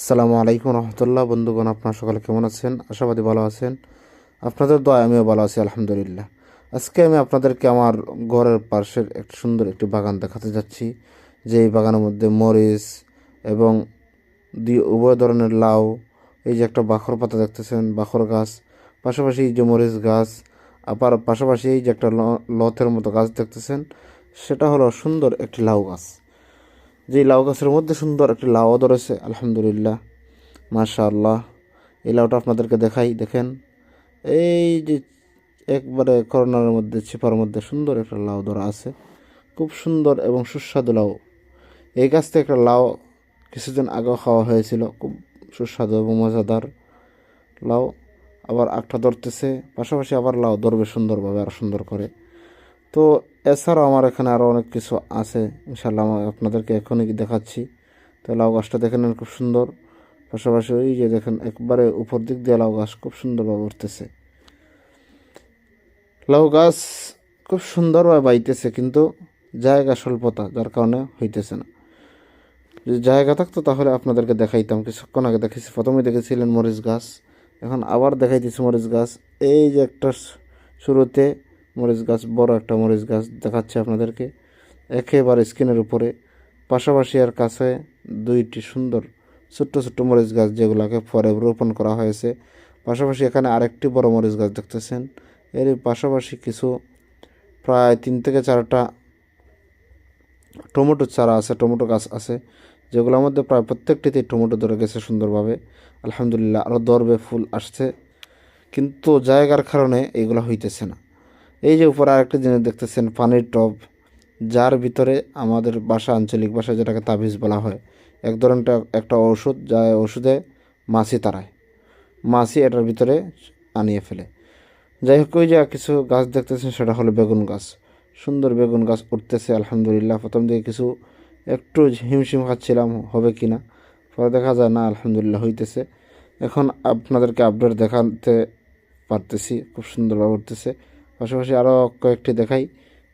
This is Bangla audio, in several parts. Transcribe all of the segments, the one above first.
আসসালামু আলাইকুম রহমতুল্লাহ। বন্ধুগণ, আপনার সকালে কেমন আছেন? আশাবাদী ভালো আছেন। আপনাদের দয়া, আমিও ভালো আছি, আলহামদুলিল্লাহ। আজকে আমি আপনাদেরকে আমার ঘরের পাশের একটা সুন্দর একটি বাগান দেখাতে যাচ্ছি। যে এই বাগানের মধ্যে মরিচ এবং উভয় ধরনের লাউ, এই যে একটা বাখর পাতা দেখতেছেন, বাখর গাছ, পাশাপাশি এই যে মরিচ গাছ, আবার পাশাপাশি এই যে একটা লথের মতো গাছ দেখতেছেন, সেটা হলো সুন্দর একটি লাউ গাছ। যে লাউ গাছের মধ্যে সুন্দর একটি লাউও ধরেছে, আলহামদুলিল্লাহ। মাশা আল্লাহ এই লাউটা আপনাদেরকে দেখাই, দেখেন। এই যে একবারে করোনার মধ্যে, ছিপার মধ্যে সুন্দর একটা লাউ ধরা আছে। খুব সুন্দর এবং সুস্বাদু লাউ। এই গাছ থেকে একটা লাউ কিছুদিন আগেও খাওয়া হয়েছিল, খুব সুস্বাদু এবং মজাদার লাউ। আবার আটটা ধরতেছে, পাশাপাশি আবার লাউ ধরবে সুন্দরভাবে আরও সুন্দর করে। তো এছাড়াও আমার এখানে আরও অনেক কিছু আছে ইনশাল্লাহ আমি আপনাদেরকে এখনই দেখাচ্ছি। তো লাউ গাছটা দেখে নেন, খুব সুন্দর। পাশাপাশি ওই যে দেখেন, একবারে উপর দিক দিয়ে লাউ গাছ খুব সুন্দরভাবে উঠতেছে। লাউ গাছ খুব সুন্দরভাবে বাইতেছে, কিন্তু জায়গা স্বল্পতা, যার কারণে হইতেছে না। যদি জায়গা থাকতো তাহলে আপনাদেরকে দেখাইতাম। কিছুক্ষণ আগে দেখেছি প্রথমে দেখেছিলেন মরিচ গাছ। এখন আবার দেখাইতেছি মরিচ গাছ। এই যে একটা শুরুতে মরিচ গাছ, বড় একটা মরিচ গাছ দেখাচ্ছে আপনাদেরকে। একেবারে স্কিনের উপরে। পাশাপাশি আর কাছে দুইটি সুন্দর ছোট্ট ছোট্ট মরিচ গাছ যেগুলোকে পরে রোপণ করা হয়েছে। পাশাপাশি এখানে আরেকটি বড় মরিচ গাছ দেখতেছেন। এর পাশাপাশি কিছু প্রায় তিন থেকে চারটা টমেটো চারা আছে, টমেটো গাছ আছে, যেগুলোর মধ্যে প্রায় প্রত্যেকটিতেই টমেটো ধরে গেছে সুন্দরভাবে। আলহামদুলিল্লাহ আরও দরবে ফুল আসছে, কিন্তু জায়গার কারণে এগুলো হইতেছে না। এই যে উপরে আরেকটা জিনিস দেখতেছেন, পানির টব, যার ভিতরে আমাদের বাসা, আঞ্চলিক ভাষায় যেটাকে তাবিজ বলা হয়, এক ধরনের একটা ওষুধ যা ওষুধে মাছি তাড়ায়। মাছি এটার ভিতরে আনিয়ে ফেলে। যাই হোক, ওই যে কিছু গাছ দেখতেছেন, সেটা হলো বেগুন গাছ। সুন্দর বেগুন গাছ উঠতেছে, আলহামদুলিল্লাহ। প্রথম দিকে কিছু একটু হিমশিম খাচ্ছিলাম, হবে কি না? পরে দেখা যায়, না, আলহামদুলিল্লাহ হইতেছে। এখন আপনাদেরকে আপডেট দেখাতে পারতেছি, খুব সুন্দরভাবে উঠতেছে। পাশাপাশি আরও কয়েকটি দেখাই।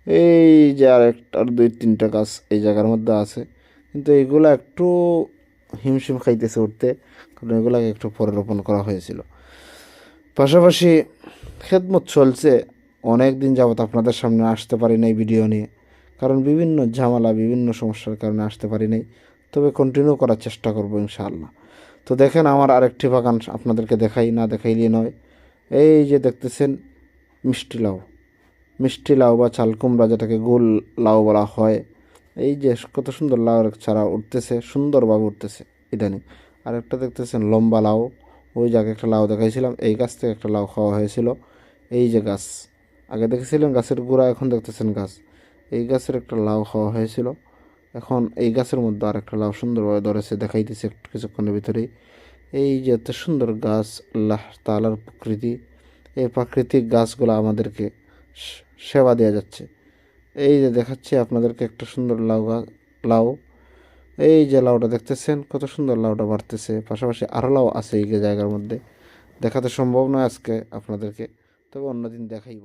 এই যে আর একটা দুই, তিনটা গাছ এই জায়গার মধ্যে আছে। কিন্তু এগুলো একটু হিমশিম খাইতেছে উঠতে, কারণ এগুলাকে একটু পরে রোপণ করা হয়েছিল। পাশাপাশি খেদমত চলছে। অনেক দিন যাবৎ আপনাদের সামনে আসতে পারি নাই ভিডিও নিয়ে। কারণ বিভিন্ন ঝামেলা, বিভিন্ন সমস্যার কারণে আসতে পারি নাই। তবে কন্টিনিউ করার চেষ্টা করব ইনশাআল্লাহ। তো দেখেন আমার আরেকটি বাগান আপনাদেরকে দেখাই, না দেখাইলে নয়। এই যে দেখতেছেন মিষ্টি লাউ। মিষ্টি লাউ বা চাল কুমড়া যেটাকে গোল লাউ বলা হয়, এই যে কত সুন্দর লাউয়ের চারা উঠতেছে, সুন্দরভাবে উঠতেছে ইদানিং। আর একটা দেখতেছেন, লম্বা লাউ। ওই জায়গায় একটা লাউ দেখাইছিলাম, এই গাছ থেকে একটা লাউ খাওয়া হয়েছিল। এই যে গাছ, আগে দেখেছিলেন গাছের গোড়া, এখন দেখতেছেন গাছ। এই গাছের একটা লাউ খাওয়া হয়েছিল। এখন এই গাছের মধ্যে আর একটা লাউ সুন্দরভাবে ধরেছে, দেখাইতেছে একটু কিছুক্ষণের ভিতরেই। এই যে এত সুন্দর গাছ, আল্লাহ তালার প্রকৃতি। এই প্রাকৃতিক গাছগুলো আমাদেরকে সেবা দেওয়া যাচ্ছে। এই যে দেখাচ্ছি আপনাদেরকে একটা সুন্দর লাউ লাউ। এই যে লাউটা দেখতেছেন, কত সুন্দর লাউটা বাড়তেছে। পাশাপাশি আরও লাউ আছে এই জায়গার মধ্যে। দেখাতে সম্ভব নয় আজকে আপনাদেরকে, তবে অন্যদিন দেখাইব।